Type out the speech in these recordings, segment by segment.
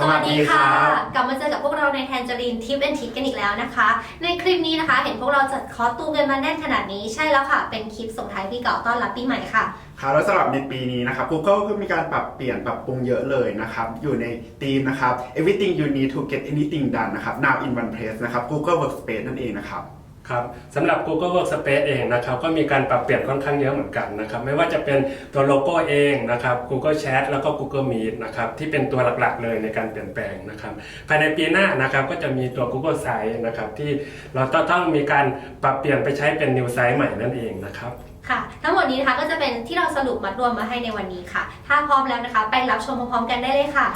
สวัสดีครับกลับมาเจอกับพวกเราในแทนจ e รีนทิปแอนทิปกันอีกแล้วนะคะ ในคลิปนี้นะคะ เห็นพวกเราจัดคอสตูมกันมาแน่นขนาดนี้ใช่แล้วค่ะ เป็นคลิปส่งท้ายปีเก่าต้อนรับปีใหม่ค่ะครับแล้วสำหรับในปีนี้นะครับ Google ก็มีการปรับเปลี่ยนปรับปรุงเยอะเลยนะครับ อยู่ในธีมนะครับ everything you need to get anything done นะครับ now in one place นะครับ Google Workspace นั่นเองนะครับ ครับสำหรับ Google Workspace เองนะครับก็มีการปรับเปลี่ยนค่อนข้างเยอะเหมือนกันนะครับไม่ว่าจะเป็นตัวโลโก้เองนะครับ Google Chat แล้วก็ Google Meet นะครับที่เป็นตัวหลักๆเลยในการเปลี่ยนแปลงนะครับภายในปีหน้านะครับก็จะมีตัว Google Site นะครับที่เราต้องต้องมีการปรับเปลี่ยนไปใช้เป็น New Site ใหม่นั่นเองนะครับค่ะ ทั้งหมดนี้นะคะก็จะเป็นที่เราสรุปมัดรวมมาให้ในวันนี้ค่ะ ถ้าพร้อมแล้วนะคะ ไปรับชมพร้อมๆกันได้เลยค่ะ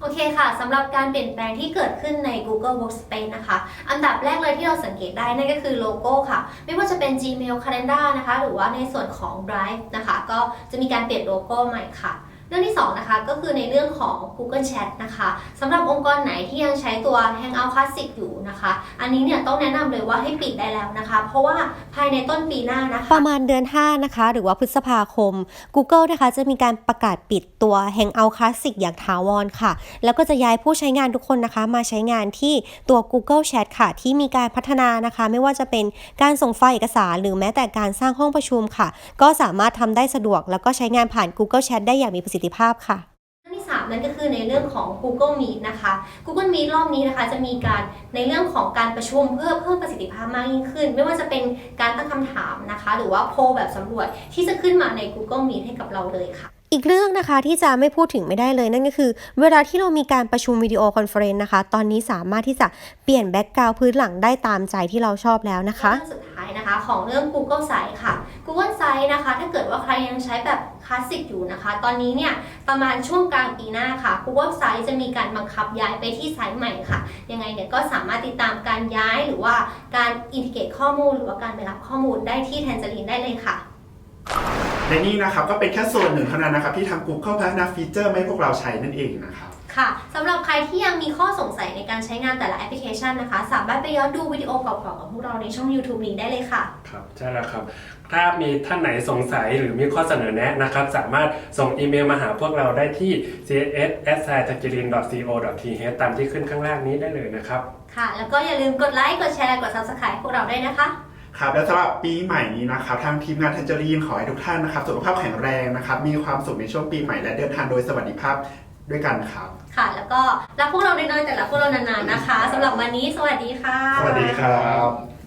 โอเคค่ะสำหรับการเปลี่ยนแปลงที่เกิดขึ้นใน Google Workspace นะคะ อันดับแรกเลยที่เราสังเกตได้นั่นก็คือโลโก้ค่ะ ไม่ว่าจะเป็น Gmail Calendar นะคะ หรือว่าในส่วนของ Drive นะคะ ก็จะมีการเปลี่ยนโลโก้ใหม่ค่ะ เรื่องที่สองนะคะก็คือในเรื่องของ Google Chat นะคะสำหรับองค์กรไหนที่ยังใช้ตัว Hangout Classic อยู่นะคะ อันนี้เนี่ยต้องแนะนำเลยว่าให้ปิดได้แล้วนะคะ เพราะว่าภายในต้นปีหน้านะคะ ประมาณเดือน 5 นะคะ หรือว่าพฤษภาคม Google นะคะจะมีการประกาศปิดตัว Hangout Classic อย่างถาวรค่ะ แล้วก็จะย้ายผู้ใช้งานทุกคนนะคะ มาใช้งานที่ตัว Google Chat ค่ะ ที่มีการพัฒนานะคะ ไม่ว่าจะเป็นการส่งไฟล์เอกสาร หรือแม้แต่การสร้างห้องประชุมค่ะ ก็สามารถทำได้สะดวก แล้วก็ใช้งานผ่าน Google Chat ได้อย่างมีประสิทธิภาพค่ะเรื่องที่สามนั่นก็คือในเรื่องของ Google Meet นะคะ Google Meet รอบนี้นะคะ จะมีการในเรื่องของการประชุมเพื่อเพิ่มประสิทธิภาพมากยิ่งขึ้น ไม่ว่าจะเป็นการตั้งคำถามนะคะ หรือว่าโพลแบบสำรวจที่จะขึ้นมาใน Google Meet ให้กับเราเลยค่ะอีกเรื่องนะคะที่จะไม่พูดถึงไม่ได้เลยนั่นก็คือ เวลาที่เรามีการประชุมวิดีโอคอนเฟอเรนซ์นะคะ ตอนนี้สามารถที่จะเปลี่ยนแบ็กกราวด์พื้นหลังได้ตามใจที่เราชอบแล้วนะคะเรื่องสุดท้าย นะคะของเรื่อง Google Sites ค่ะ Google Sites นะคะ ถ้าเกิดว่าใครยังใช้แบบคลาสสิกอยู่นะคะ ตอนนี้เนี่ยประมาณช่วงกลางปีหน้าค่ะ Google Sites จะมีการบังคับย้ายไปที่ไซต์ใหม่ค่ะยังไงเนี่ยก็สามารถติดตามการย้ายหรือว่าการอินทิเกตข้อมูล หรือว่าการไปรับข้อมูลได้ที่ Tangerine ได้เลยค่ะและนี่นะครับก็เป็นแค่ส่วนหนึ่งเท่านั้นนะครับที่ทาง Google พัฒนาฟีเจอร์มาให้พวกเราใช้นั่นเองนะครับ ค่ะสำหรับใครที่ยังมีข้อสงสัยในการใช้งานแต่ละแอปพลิเคชันนะคะ สามารถไปย้อนดูวิดีโอเก่าๆของพวกเราในช่อง YouTube นี้ได้เลยค่ะ ครับใช่แล้วครับ ถ้ามีท่านไหนสงสัยหรือมีข้อเสนอแนะนะครับ สามารถส่งอีเมลมาหาพวกเราได้ที่ cs.s.tajirin.co.th ตามที่ขึ้นข้างล่างนี้ได้เลยนะครับ ค่ะ แล้วก็อย่าลืมกดไลค์กดแชร์กด Subscribe พวกเราด้วยนะคะ ครับและสำหรับปีใหม่นี้นะครับทางทีมงาน t a n g e r i n e ขอให้ทุกท่านนะครับ สุขภาพแข็งแรงนะครับ มีความสุขในช่วงปีใหม่และเดินทางโดยสวัสดิภาพ ด้วยกันครับ ค่ะ แล้วก็รักพวกเราน้อยๆแต่รักพวกเรานานๆนะคะสำหรับวันนี้สวัสดีค่ะ สวัสดีครับ